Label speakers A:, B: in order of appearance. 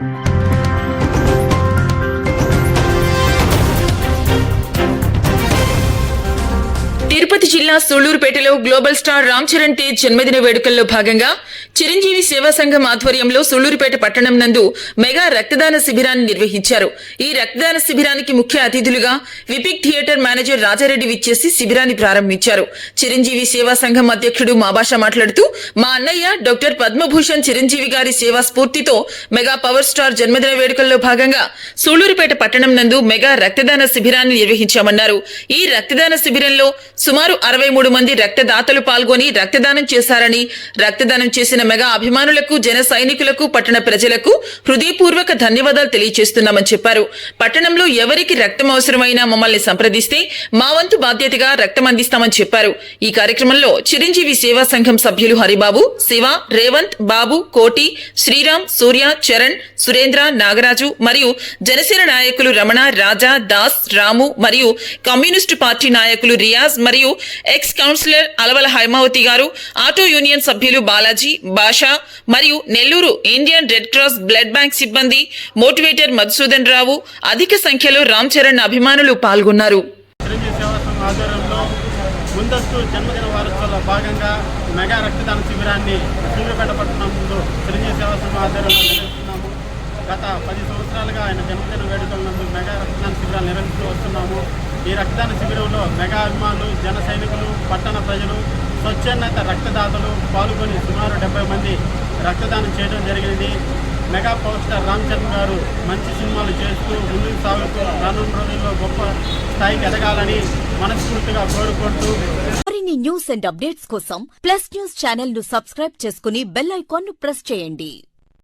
A: thank you Tirupati జిల్లా సూళ్ళూరుపేటలో global star Ram Charan Tej జన్మదిన వేడుకల్లో భాగంగా చిరంజీవి సేవా సంఘం ఆధ్వర్యంలో సూళ్ళూరుపేట పట్టణం నందు మెగా రక్తదాన శిబిరాన్ని నిర్వహించారు. ఈ రక్తదాన శిబిరానికి ముఖ్య అతిథులుగా విపిక్ థియేటర్ మేనేజర్ రాజారెడ్డి విచ్చేసి శిబిరాన్ని ప్రారంభించారు. చిరంజీవి సేవా సంఘం అధ్యక్షుడు మాబాషా మాట్లాడుతూ మా అన్నయ్య డాక్టర్ పద్మభూషణ్ చిరంజీవి గారి సేవా స్ఫూర్తితో మెగా పవర్ స్టార్ జన్మదిన వేడుకల్లో భాగంగా సూళ్ళూరుపేట పట్టణం నందు మెగా రక్తదాన శిబిరాన్ని నిర్వహించామన్నారు. ఈ రక్తదాన శిబిరంలో సుమారు అరవై మూడు మంది రక్తదాతలు పాల్గొని రక్తదానం చేశారని రక్తదానం చేసిన మెగా అభిమానులకు జన సైనికులకు పట్టణ ప్రజలకు హృదయపూర్వక ధన్యవాదాలు తెలియజేస్తున్నామని చెప్పారు. పట్టణంలో ఎవరికి రక్తం అవసరమైనా మమ్మల్ని సంప్రదిస్తే మా వంతు బాధ్యతగా రక్తం అందిస్తామని చెప్పారు. ఈ కార్యక్రమంలో చిరంజీవి సేవా సంఘం సభ్యులు హరిబాబు శివ రేవంత్ బాబు కోటి శ్రీరామ్ సూర్య చరణ్ సురేంద్ర నాగరాజు మరియు జనసేన నాయకులు రమణ రాజా దాస్ రాము మరియు కమ్యూనిస్టు పార్టీ నాయకులు రియాజ్ మరియు ఎక్స్ కౌన్సిలర్ అలవల హైమావతి గారు ఆటో యూనియన్ సభ్యులు బాలాజీ బాషా మరియు Nellore Indian red cross blood bank సిబ్బంది మోటివేటర్ మధుసూదన్ రావు అధిక సంఖ్యలో రామ్ చరణ్ అభిమానులు పాల్గొన్నారు.
B: ముందస్తు జన్మదిన వారోత్సవాల భాగంగా మెగా రక్తదాన శిబిరాన్ని సూర్యపేట పట్టణంలో చిరంజీవి సేవా సంఘం ఆధ్వర్యంలో నిర్వహిస్తున్నాము. గత పది సంవత్సరాలుగా ఆయన జన్మదిన వేడుకల నందు మెగా రక్తదాన శిబిరాలు నిర్వహిస్తూ వస్తున్నాము. ఈ రక్తదాన శిబిరంలో మెగా అభిమానులు జన సైనికులు పట్టణ ప్రజలు స్వచ్ఛంద రక్తదాతలు పాల్గొని సుమారు డెబ్బై మంది రక్తదానం చేయడం జరిగింది. Mega power star Ram Charan garu మంచి సినిమాలు చేస్తూ ముందుకు సాగుతూ రానున్న రోజుల్లో గొప్ప స్థాయికి ఎదగాలని మనస్ఫూర్తిగా కోరుకుంటూ
C: మరిన్ని న్యూస్ అండ్ అప్డేట్స్ కోసం ప్లస్ న్యూస్ ఛానల్ను సబ్స్క్రైబ్ చేసుకుని బెల్ ఐకాన్ను ప్రెస్ చేయండి.